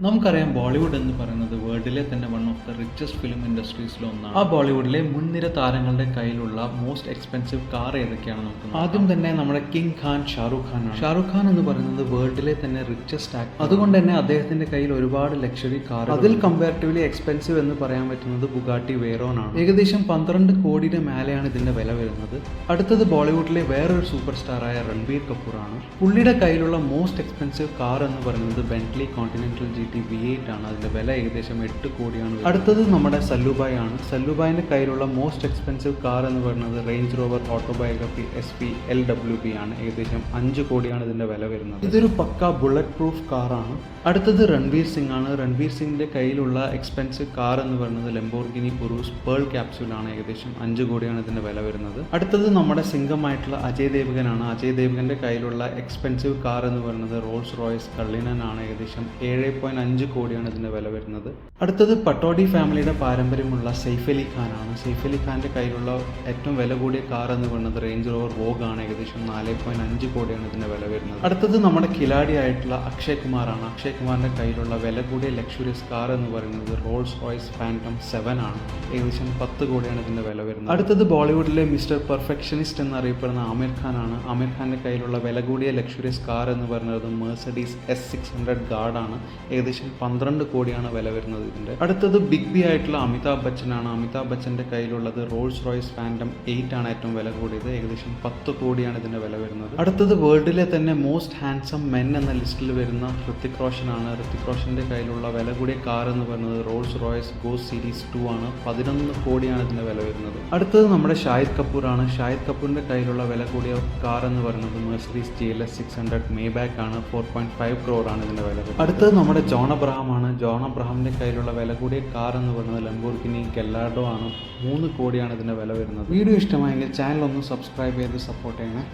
നമുക്കറിയാം ബോളിവുഡ് എന്ന് പറയുന്നത് വേൾഡിലെ തന്നെ one of the richest film ഇൻഡസ്ട്രീസിലൊന്നാണ് ആ ബോളിവുഡിലെ മുൻനിര താരങ്ങളുടെ കയ്യിലുള്ള മോസ്റ്റ് എക്സ്പെൻസീവ് കാർ ഏതൊക്കെയാണ് നമുക്ക്. ആദ്യം തന്നെ നമ്മുടെ കിങ് ഖാൻ ഷാറുഖ് ഖാൻ ആണ്. ഷാറുഖ് ഖാൻ എന്ന് പറയുന്നത് വേൾഡിലെ തന്നെ റിച്ചസ്റ്റ് ആക്ട് അതുകൊണ്ട് തന്നെ അദ്ദേഹത്തിന്റെ കയ്യിൽ ഒരുപാട് ലക്ഷറി കാർ അതിൽ കമ്പാരിറ്റീവ്ലി എക്സ്പെൻസീവ് എന്ന് പറയാൻ പറ്റുന്നത് ബുഗാട്ടി വേറോൺ ആണ്. ഏകദേശം പന്ത്രണ്ട് കോടിയുടെ മേലെയാണ് ഇതിന്റെ വില വരുന്നത്. അടുത്തത് ബോളിവുഡിലെ വേറൊരു സൂപ്പർ സ്റ്റാറായ റൺബീർ കപൂർ ആണ്. പുള്ളിയുടെ കയ്യിലുള്ള മോസ്റ്റ് എക്സ്പെൻസീവ് കാർ എന്ന് പറയുന്നത് Bentley Continental G T V eight ആണ്. അതിന്റെ വില ഏകദേശം എട്ട് കോടിയാണ്. അടുത്തത് നമ്മുടെ സല്ലുബായ് ആണ് സല്ലുബായിന്റെ കയ്യിലുള്ള മോസ്റ്റ് എക്സ്പെൻസീവ് കാർ എന്ന് പറയുന്നത് Range Rover Autobiography S P L W B ആണ്. ഏകദേശം അഞ്ച് കോടിയാണ് ഇതിന്റെ വില വരുന്നത്. ഇതൊരു പക്ക ബുള്ളറ്റ് പ്രൂഫ് കാറാണ് അടുത്തത് രൺവീർ സിംഗ് ആണ്. രൺവീർ സിംഗിന്റെ കയ്യിലുള്ള എക്സ്പെൻസീവ് കാർ എന്ന് പറയുന്നത് ലെംബോർഗിനി ഉറൂസ് പേൾ ക്യാപ്സ്യൂലാണ് ഏകദേശം അഞ്ച് കോടിയാണ് ഇതിന്റെ വില വരുന്നത്. അടുത്തത് നമ്മുടെ സിംഗമായിട്ടുള്ള അജയ് ദേവഗനാണ് അജയ് ദേവകന്റെ കയ്യിലുള്ള എക്സ്പെൻസീവ് കാർ എന്ന് പറയുന്നത് റോൾസ് റോയ്സ് കള്ളിനൻ ആണ്. ഏകദേശം ഏഴ് പോയിന്റ് അഞ്ച് കോടിയാണ് ഇതിന്റെ വില വരുന്നത്. അടുത്തത് പട്ടോഡി ഫാമിലിയുടെ പാരമ്പര്യമുള്ള സൈഫ് അലി ഖാൻ ആണ് സെയ്ഫ് അലി ഖാന്റെ കയ്യിലുള്ള ഏറ്റവും വില കൂടിയ കാർ എന്ന് പറയുന്നത് റേഞ്ച് റോവർ വോഗ് ആണ്. ഏകദേശം നാല് പോയിന്റ് അഞ്ച് കോടിയാണ് ഇതിന്റെ വില വരുന്നത്. അടുത്തത് നമ്മുടെ കിലാടി ആയിട്ടുള്ള അക്ഷയ് കുമാർ ആണ് അക്ഷയ് കുമാറിന്റെ കയ്യിലുള്ള വില കൂടിയ ലക്ഷറിയസ് കാർ എന്ന് പറയുന്നത് റോൾസ് റോയ്സ് ഫാന്റം സെവൻ ആണ്. ഏകദേശം പത്ത് കോടിയാണ് ഇതിന്റെ വില വരുന്നത്. അടുത്തത് ബോളിവുഡിലെ മിസ്റ്റർ പെർഫെക്ഷനിസ്റ്റ് എന്നറിയപ്പെടുന്ന ആമിർ ഖാനാണ്. ആമിർ ഖാന്റെ കയ്യിലുള്ള വില കൂടിയ ലക്ഷറിയസ് കാർ എന്ന് പറയുന്നത് Mercedes S six hundred guard ആണ്. ഏകദേശം പന്ത്രണ്ട് കോടിയാണ് വില വരുന്നത് ഇതിന്റെ അടുത്തത് ബിഗ് ബി ആയിട്ടുള്ള അമിതാഭ് ബച്ചനാണ്. അമിതാഭ് ബച്ചന്റെ കയ്യിലുള്ളത് റോൾസ് റോയ്സ് ഫാൻഡം എയ്റ്റ് ആണ് ഏറ്റവും വില കൂടിയത്. ഏകദേശം പത്ത് കോടിയാണ് ഇതിന്റെ വില വരുന്നത്. അടുത്തത് വേൾഡിലെ തന്നെ മോസ്റ്റ് ഹാൻഡ്സം മെൻ എന്ന ലിസ്റ്റിൽ വരുന്ന ഹൃത്തിക് റോഷൻ ആണ്. ഹൃത്തിക് റോഷന്റെ കയ്യിലുള്ള വില കൂടിയ കാർ എന്ന് പറയുന്നത് റോൾസ് റോയ്സ് ഗോസ് സീരീസ് ടു ആണ്. പതിനൊന്ന് കോടിയാണ് ഇതിന്റെ വില വരുന്നത്. അടുത്തത് നമ്മുടെ ഷാഹിദ് കപൂർ ആണ്. ഷാഹിദ് കപൂറിന്റെ കയ്യിലുള്ള വില കൂടിയ കാർ എന്ന് പറയുന്നത് Mercedes G L S six hundred Maybach ആണ്. ഫോർ പോയിന്റ് ഫൈവ് ക്രോർ ആണ് ഇതിന്റെ വില അടുത്തത് നമ്മുടെ ജോൺ അബ്രഹാം ആണ് ജോൺ അബ്രഹാമിന്റെ കയ്യിലുള്ള വില കൂടിയ കാർ എന്ന് പറയുന്നത് ലംബോർഗിനി ഗെല്ലാർഡോ ആണ്. മൂന്ന് കോടിയാണ് ഇതിന്റെ വില വരുന്നത്. വീഡിയോ ഇഷ്ടമായെങ്കിൽ ചാനൽ ഒന്ന് സബ്സ്ക്രൈബ് ചെയ്ത് സപ്പോർട്ട് ചെയ്യണേ.